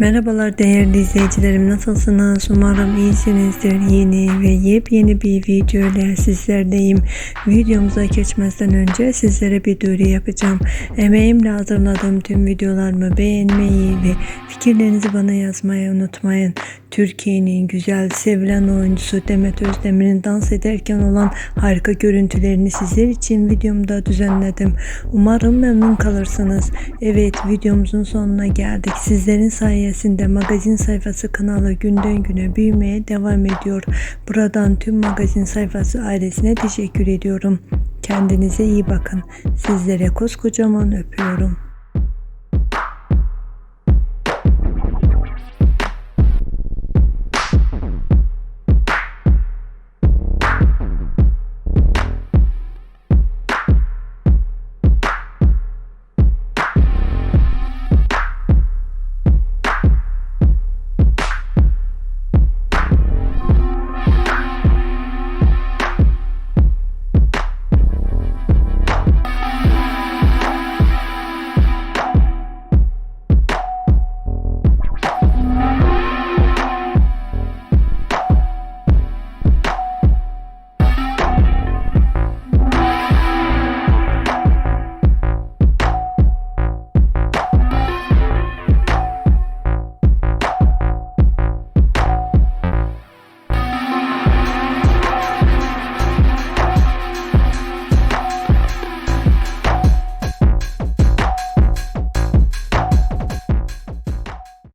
Merhabalar değerli izleyicilerim nasılsınız? Umarım iyisinizdir. Yeni ve yepyeni bir video ile sizlerdeyim. Videomuza geçmeden önce sizlere bir duyuru yapacağım. Emeğimle hazırladığım tüm videolarımı beğenmeyi ve fikirlerinizi bana yazmayı unutmayın. Türkiye'nin güzel sevilen oyuncusu Demet Özdemir'in dans ederken olan harika görüntülerini sizler için videomda düzenledim. Umarım memnun kalırsınız. Evet videomuzun sonuna geldik. Sizlerin sayesinde magazin sayfası kanalı günden güne büyümeye devam ediyor. Buradan tüm magazin sayfası ailesine teşekkür ediyorum. Kendinize iyi bakın. Sizlere koskocaman öpüyorum.